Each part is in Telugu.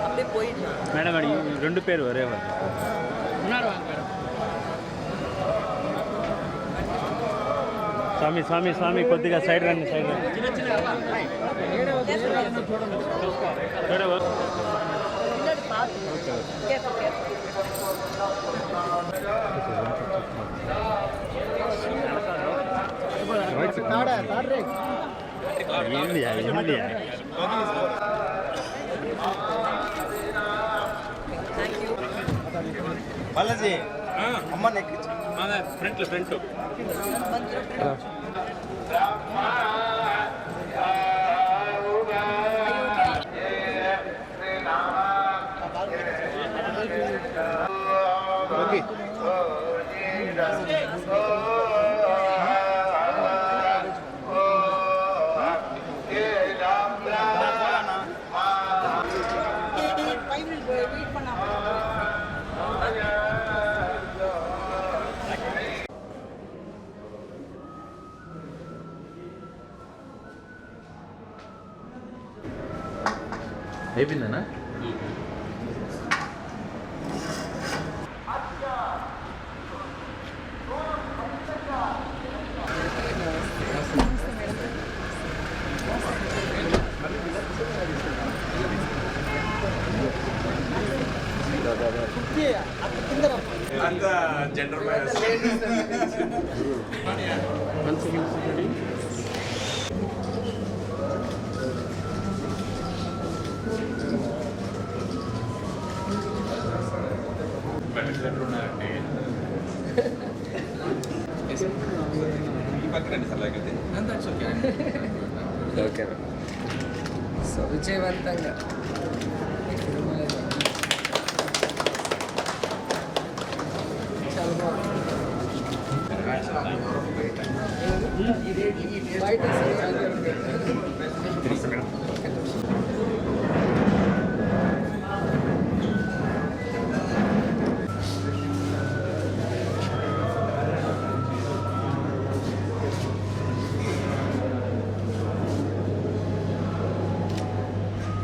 அப்படியே போயிடலாம் మేడం అడి రెండు పేరు ఒరే వాళ్ళు స్వామి స్వామి స్వామి కొద్దిగా సైడ్ రండి సైడ్ రండి చూడవా? ఇండియా ఇండియా బాలాజీ అమ్మ నెక్కించు ఫ్రంట్. ఫ్రంట్ అయిపోయిందనా అంతా జెండర్ ఈ పక్కన రండి సార్ లేకపోతే ఓకే సో విజయవంతంగా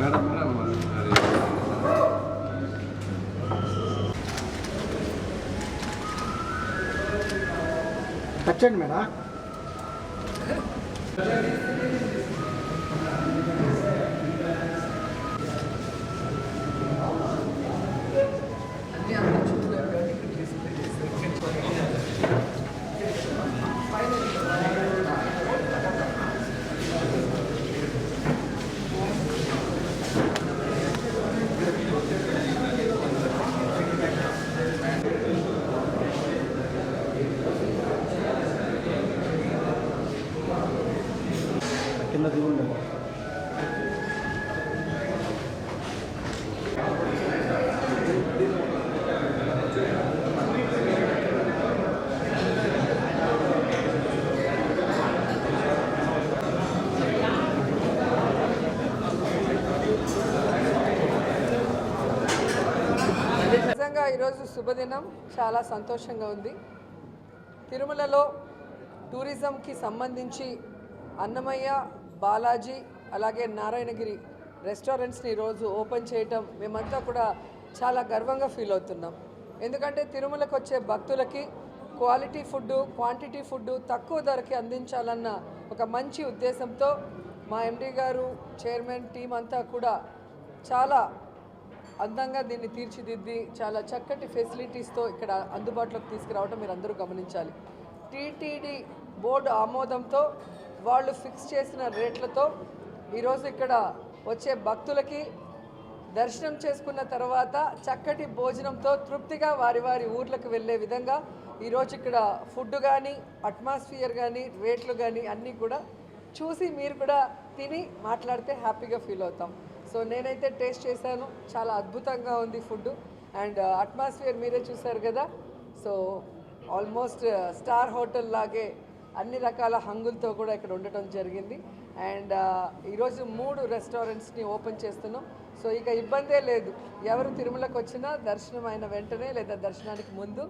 మేడం మేడం అది టచ్చండి మేడం ఈరోజు శుభదినం. చాలా సంతోషంగా ఉంది. తిరుమలలో టూరిజంకి సంబంధించి అన్నమయ్య బాలాజీ అలాగే నారాయణగిరి రెస్టారెంట్స్ని ఈరోజు ఓపెన్ చేయటం మేమంతా కూడా చాలా గర్వంగా ఫీల్ అవుతున్నాం. ఎందుకంటే తిరుమలకు వచ్చే భక్తులకి క్వాలిటీ ఫుడ్ క్వాంటిటీ ఫుడ్ తక్కువ ధరకి అందించాలన్న ఒక మంచి ఉద్దేశంతో మా ఎండి గారు చైర్మన్ టీం అంతా కూడా చాలా అందంగా దీన్ని తీర్చిదిద్ది చాలా చక్కటి ఫెసిలిటీస్తో ఇక్కడ అందుబాటులోకి తీసుకురావడం మీరు అందరూ గమనించాలి. టీటీడీ బోర్డు ఆమోదంతో వాళ్ళు ఫిక్స్ చేసిన రేట్లతో ఈరోజు ఇక్కడ వచ్చే భక్తులకి దర్శనం చేసుకున్న తర్వాత చక్కటి భోజనంతో తృప్తిగా వారి వారి ఊర్లకు వెళ్ళే విధంగా ఈరోజు ఇక్కడ ఫుడ్ కానీ అట్మాస్ఫియర్ కానీ రేట్లు కానీ అన్నీ కూడా చూసి మీరు కూడా తిని మాట్లాడితే హ్యాపీగా ఫీల్ అవుతాం. సో నేనైతే టేస్ట్ చేశాను. చాలా అద్భుతంగా ఉంది ఫుడ్. అండ్ అట్మాస్ఫియర్ మీరే చూశారు కదా? సో ఆల్మోస్ట్ స్టార్ హోటల్ లాగే అన్ని రకాల హంగులతో కూడా ఇక్కడ ఉండటం జరిగింది. అండ్ ఈరోజు మూడు రెస్టారెంట్స్ని ఓపెన్ చేస్తున్నాం. సో ఇక ఇబ్బందే లేదు. ఎవరు తిరుమలకు వచ్చినా దర్శనం అయిన వెంటనే లేదా దర్శనానికి ముందు.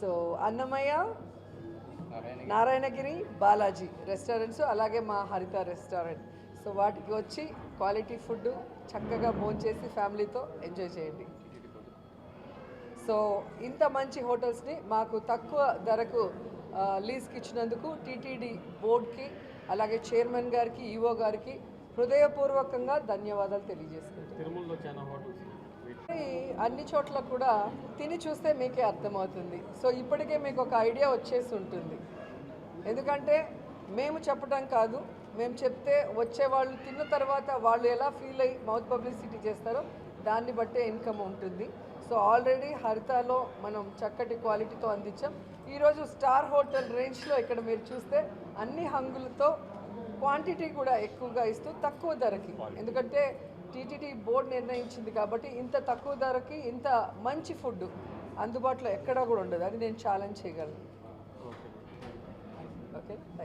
సో అన్నమయ్య నారాయణగిరి బాలాజీ రెస్టారెంట్స్ అలాగే మా హరిత రెస్టారెంట్. సో వాటికి వచ్చి క్వాలిటీ ఫుడ్ చక్కగా భోంచేసి ఫ్యామిలీతో ఎంజాయ్ చేయండి. సో ఇంత మంచి హోటల్స్ని మాకు తక్కువ ధరకు లీజ్కి ఇచ్చినందుకు టీటీడీ బోర్డ్కి అలాగే చైర్మన్ గారికి ఈఓ గారికి హృదయపూర్వకంగా ధన్యవాదాలు ఈ అన్ని చోట్ల కూడా తిని చూస్తే మీకే అర్థమవుతుంది. సో ఇప్పటికే మీకు ఒక ఐడియా వచ్చేసి ఉంటుంది. ఎందుకంటే మేము చెప్పడం కాదు మేము చెప్తే వచ్చే వాళ్ళు తిన్న తర్వాత వాళ్ళు ఎలా ఫీల్ అయ్యి మౌత్ పబ్లిసిటీ చేస్తారో దాన్ని బట్టే ఇన్కమ్ ఉంటుంది. సో ఆల్రెడీ హరితాలో మనం చక్కటి క్వాలిటీతో అందించాం. ఈరోజు స్టార్ హోటల్ రేంజ్లో ఇక్కడ మీరు చూస్తే అన్ని హంగులతో క్వాంటిటీ కూడా ఎక్కువగా ఇస్తూ తక్కువ ధరకి. ఎందుకంటే టీటీడీ బోర్డు నిర్ణయించింది కాబట్టి ఇంత తక్కువ ధరకి ఇంత మంచి ఫుడ్ అందుబాటులో ఎక్కడా కూడా ఉండదు. అది నేను ఛాలెంజ్ చేయగలను. ఓకే. థ్యాంక్